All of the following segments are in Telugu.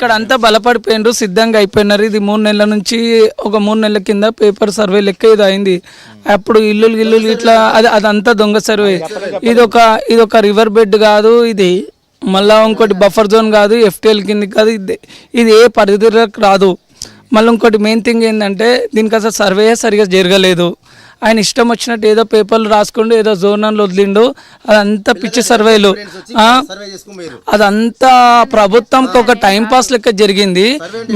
ఇక్కడ అంతా బలపడిపోయినారు సిద్ధంగా అయిపోయినారు. ఇది మూడు నెలల నుంచి ఒక మూడు నెలల కింద పేపర్ సర్వే లెక్క ఇది అయింది. అప్పుడు ఇల్లులు ఇల్లులు ఇట్లా అది అదంతా దొంగ సర్వే. ఇది ఒక ఇది ఒక రివర్ బెడ్ కాదు ఇది. మళ్ళా ఇంకోటి బఫర్ జోన్ కాదు ఎఫ్టీఎల్ కింద కాదు. ఇది ఇది ఏ పరిధిలోకి రాదు. మళ్ళీ ఇంకోటి మెయిన్ థింగ్ ఏంటంటే దీనికి అసలు సర్వే సరిగా జరగలేదు. ఆయన ఇష్టం వచ్చినట్టు ఏదో పేపర్లు రాసుకుంటూ ఏదో జోనర్లు వదిలిండు. అదంతా పిచ్చి సర్వేలు. అదంతా ప్రభుత్వంకి ఒక టైం పాస్ లెక్క జరిగింది.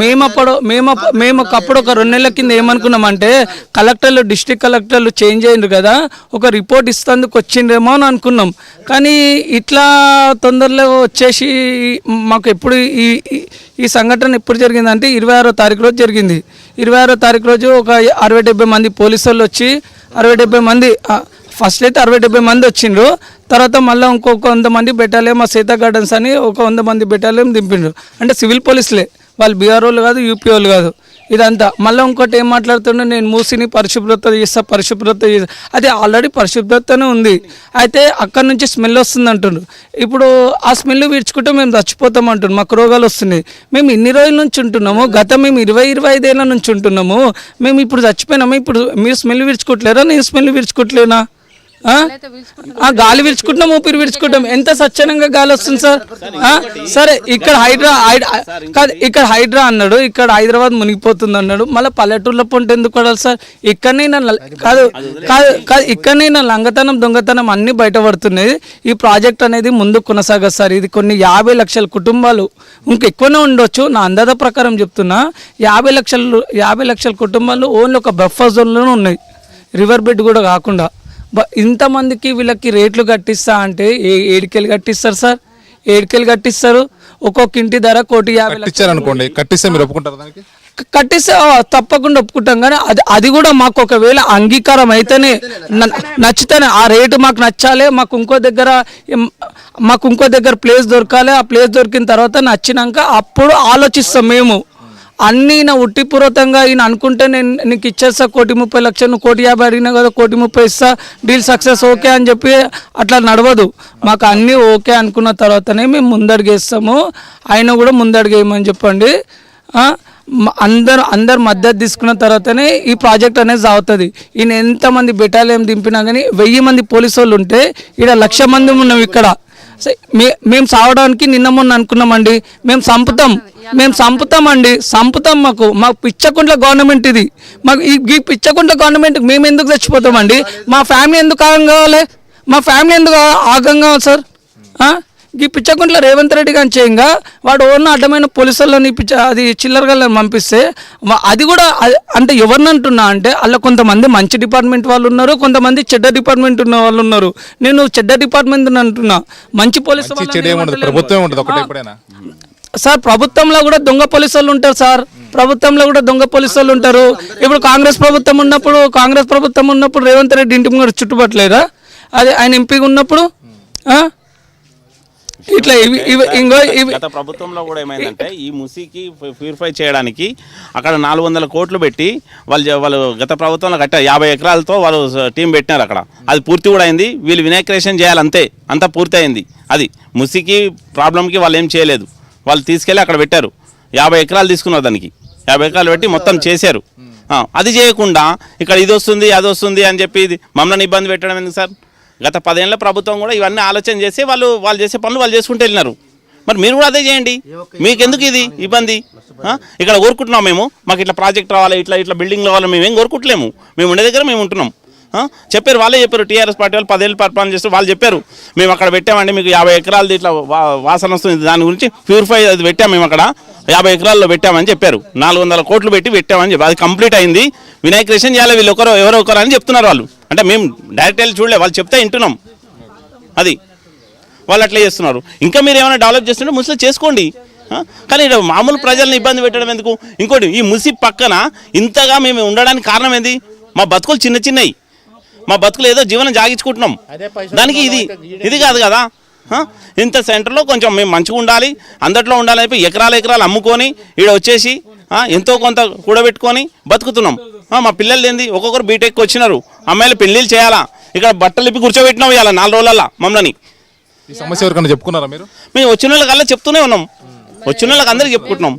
మేము అప్పుడు మేము మేము ఒకప్పుడు ఒక రెండు నెలల కింద ఏమనుకున్నామంటే కలెక్టర్లు డిస్ట్రిక్ట్ కలెక్టర్లు చేంజ్ అయ్యిండ్రు కదా ఒక రిపోర్ట్ ఇస్తందుకు వచ్చిండ్రేమో అని అనుకున్నాం. కానీ ఇట్లా తొందరలో వచ్చేసి మాకు ఎప్పుడు ఈ ఈ- సంఘటన ఎప్పుడు జరిగిందంటే ఇరవై ఆరో తారీఖు రోజు జరిగింది. ఇరవై ఆరో తారీఖు రోజు ఒక అరవై డెబ్బై మంది పోలీసు వాళ్ళు వచ్చి అరవై డెబ్బై మంది ఫస్ట్ అయితే అరవై డెబ్బై మంది వచ్చిండ్రు. తర్వాత మళ్ళీ ఇంకొక వంద మంది బెటాలియం మా సీతా గార్డెన్స్ అని ఒక వంద మంది బెటాలియం దింపిండ్రు. అంటే సివిల్ పోలీసులే వాళ్ళు బీఆర్ వాళ్ళు కాదు యూపీ వాళ్ళు కాదు. ఇదంతా. మళ్ళీ ఇంకోటి ఏం మాట్లాడుతుండే? నేను మూసిని పరిశుభ్రత చేస్తా పరిశుభ్రత చేస్తా. అది ఆల్రెడీ పరిశుభ్రతనే ఉంది. అయితే అక్కడ నుంచి స్మెల్ వస్తుంది అంటుండ్రు ఇప్పుడు ఆ స్మెల్ విడుచుకుంటే మేము చచ్చిపోతాం అంటుండ్రు మాకు రోగాలు వస్తున్నాయి. మేము ఇన్ని రోజుల నుంచి ఉంటున్నాము. గత మేము ఇరవై ఇరవై ఐదేళ్ళ నుంచి ఉంటున్నాము. మేము ఇప్పుడు చచ్చిపోయినాము. ఇప్పుడు మీరు స్మెల్ విడుచుకోవట్లేరా నేను స్మెల్ విడుచుకోవట్లేనా గాలి విడుచుకుంటాం ఊపిరి విడుచుకుంటాం ఎంత స్వచ్ఛంగా గాలి వస్తుంది సార్? సరే ఇక్కడ హైడ్రా కాదు ఇక్కడ హైడ్రా అన్నాడు ఇక్కడ హైదరాబాద్ మునిగిపోతుంది అన్నాడు. మళ్ళీ పల్లెటూరులో పొంట ఎందుకు పడాలి సార్? ఇక్కడనే నా కాదు కాదు కాదు ఇక్కడనే నా లంగతనం దొంగతనం అన్ని బయటపడుతున్నాయి ఈ ప్రాజెక్ట్ అనేది ముందు కొనసాగదు సార్. ఇది కొన్ని యాభై లక్షల కుటుంబాలు. ఇంకెక్కువనే ఉండొచ్చు. నా అందాజ ప్రకారం చెప్తున్నా యాభై లక్షలు యాభై లక్షల కుటుంబాలు ఓన్లీ ఒక బఫర్ జోన్లోనే ఉన్నాయి. రివర్ బెడ్ కూడా కాకుండా. ఇంతమందికి వీళ్ళకి రేట్లు కట్టిస్తా అంటే ఏ ఏడికెళ్ళి కట్టిస్తారు సార్? ఏడికెళ్ళి కట్టిస్తారు? ఒక్కొక్క ఇంటి ధర కోటి యాభై లక్షలు. కట్టించారనుకోండి. కట్టిస్తే మీరు ఒప్పుకుంటారు దానికి? కట్టిస్తే తప్పకుండా ఒప్పుకుంటాం. కానీ అది అది కూడా మాకు ఒకవేళ అంగీకారం అయితేనే నచ్చితేనే ఆ రేటు మాకు నచ్చాలి మాకు ఇంకో దగ్గర మాకు ఇంకో దగ్గర ప్లేస్ దొరకాలి ఆ ప్లేస్ దొరికిన తర్వాత నచ్చినాక అప్పుడు ఆలోచిస్తాం మేము. అన్నీ నా ఉట్టిపూర్వకంగా ఈయన అనుకుంటే నేను నీకు ఇచ్చేస్తా కోటి ముప్పై లక్షలు కోటి యాభై అడిగినా కదా కోటి ముప్పై ఇస్తా డీల్ సక్సెస్ ఓకే అని చెప్పి అట్లా నడవదు. మాకు అన్నీ ఓకే అనుకున్న తర్వాతనే మేము ముందడుగేస్తాము. ఆయన కూడా ముందడుగేయమని చెప్పండి. అందరు అందరు మద్దతు తీసుకున్న తర్వాతనే ఈ ప్రాజెక్ట్ అనేది సాగుతుంది. ఈయన ఎంతమంది బెటాలియం దింపినా కానీ వెయ్యి మంది పోలీసు వాళ్ళు ఉంటే ఇక్కడ లక్ష మంది ఉన్నాం ఇక్కడ. మేము సావడానికి నిన్న మొన్న అనుకున్నామండి. మేము సంపుతాం. మేము సంపుతామండి. సంపుతాం మాకు. మాకు పిచ్చకుంట్ల గవర్నమెంట్ ఇది. మాకు ఈ పిచ్చకుండ పిచ్చకుంట్ల గవర్నమెంట్ మేము ఎందుకు చచ్చిపోతామండి? మా ఫ్యామిలీ ఎందుకు ఆగం కావాలి? మా ఫ్యామిలీ ఎందుకు ఆగం కావాలి సార్? ఈ పిచ్చకుంట్ల రేవంత్ రెడ్డి గాని చేయంగా వాడు ఓన్న అడ్డమైన పోలీసులని పిచ్చ అది చిల్లరగా పంపిస్తే అది కూడా అంటే ఎవరిని అంటున్నా అంటే అలా కొంతమంది మంచి డిపార్ట్మెంట్ వాళ్ళు ఉన్నారు కొంతమంది చెడ్డ డిపార్ట్మెంట్ ఉన్న వాళ్ళు ఉన్నారు. నేను చెడ్డ డిపార్ట్మెంట్ అంటున్నా. మంచి పోలీసు సార్ ప్రభుత్వంలో కూడా దొంగ పోలీసు వాళ్ళు ఉంటారు సార్. ప్రభుత్వంలో కూడా దొంగ పోలీసు వాళ్ళు ఉంటారు. ఇప్పుడు కాంగ్రెస్ ప్రభుత్వం ఉన్నప్పుడు కాంగ్రెస్ ప్రభుత్వం ఉన్నప్పుడు రేవంత్ రెడ్డి ఇంటి ముందు చుట్టుపట్టలేదా? అది ఆయన ఎంపీగా ఉన్నప్పుడు? ఇట్లా ఇవి ఇవి ఇంకో ఇవి గత ప్రభుత్వంలో కూడా ఏమైందంటే ఈ ముసికి ప్యూరిఫై చేయడానికి అక్కడ నాలుగు వందల కోట్లు పెట్టి వాళ్ళు వాళ్ళు గత ప్రభుత్వంలో కట్టారు యాభై ఎకరాలతో వాళ్ళు టీం పెట్టినారు అక్కడ. అది పూర్తి కూడా అయింది. వీళ్ళు వినాయక్రేషన్ చేయాలి అంతే. అంతా పూర్తి అయింది. అది ముసికి ప్రాబ్లంకి వాళ్ళు ఏం చేయలేదు. వాళ్ళు తీసుకెళ్ళి అక్కడ పెట్టారు. యాభై ఎకరాలు తీసుకున్నారు దానికి. యాభై ఎకరాలు పెట్టి మొత్తం చేశారు. ఆ, అది చేయకుండా ఇక్కడ ఇది వస్తుంది అది వస్తుంది అని చెప్పి ఇది మమ్మల్ని ఇబ్బంది పెట్టడం ఎందుకు సార్? గత పదేళ్ళ ప్రభుత్వం కూడా ఇవన్నీ ఆలోచన చేసి వాళ్ళు వాళ్ళు చేసే పనులు వాళ్ళు చేసుకుంటూ వెళ్ళినారు. మరి మీరు కూడా అదే చేయండి. మీకెందుకు ఇది ఇబ్బంది? ఇక్కడ కోరుకుంటున్నాం మేము. మాకు ఇట్లా ప్రాజెక్ట్ రావాలి ఇట్లా ఇట్లా బిల్డింగ్ రావాలి మేము ఏం కోరుకుంటలేము. మేము ఉండే దగ్గర మేము ఉంటున్నాం? చెప్పారు వాళ్ళే చెప్పారు. టీఆర్ఎస్ పార్టీ వాళ్ళు పదేళ్ళు పరిపాలన చేస్తారు వాళ్ళు చెప్పారు. మేము అక్కడ పెట్టామండి మీకు యాభై ఎకరాలది ఇట్లా వాసన వస్తుంది. దాని గురించి ప్యూరిఫై అది పెట్టాం మేము అక్కడ. యాభై ఎకరాల్లో పెట్టామని చెప్పారు. నాలుగు వందల కోట్లు పెట్టి పెట్టామని చెప్పి అది కంప్లీట్ అయింది. వినాయకరేషన్ చేయాలి వీళ్ళు ఒకరు ఎవరో ఒకరు అని చెప్తున్నారు వాళ్ళు. అంటే మేము డైరెక్ట్ వెళ్ళి చూడలే వాళ్ళు చెప్తే వింటున్నాం. అది. వాళ్ళు అట్లా చేస్తున్నారు. ఇంకా మీరు ఏమైనా డెవలప్ చేస్తుంటే ముస్లిం చేసుకోండి? కానీ మామూలు ప్రజల్ని ఇబ్బంది పెట్టడం ఎందుకు? ఇంకోటి ఈ ముసి పక్కన ఇంతగా మేము ఉండడానికి కారణం ఏంది? మా బతుకులు చిన్న చిన్నవి మా బతుకులు ఏదో జీవనం జాగించుకుంటున్నాం. దానికి ఇది ఇది కాదు కదా? ఇంత సెంటర్లో కొంచెం మేము మంచిగా ఉండాలి అందట్లో ఉండాలి చెప్పి ఎకరాలు ఎకరాలు అమ్ముకొని ఈడ వచ్చేసి ఎంతో కొంత కూడబెట్టుకొని బతుకుతున్నాం. మా పిల్లలు ఏంది? ఒక్కొక్కరు బీటెక్ వచ్చినారు. అమ్మాయిలు పెళ్ళిళ్ళు చేయాలా? ఇక్కడ బట్టలు ఇప్పి కూర్చోబెట్టినాం ఇవాళ నాలుగు రోజులల్లా మమ్మల్ని. ఈ సమస్య ఎవరికైనా చెప్పుకున్నారా మీరు? మేము వచ్చిన వాళ్ళకల్లా చెప్తూనే ఉన్నాం. వచ్చిన వాళ్ళకి అందరికి చెప్పుకుంటున్నాం?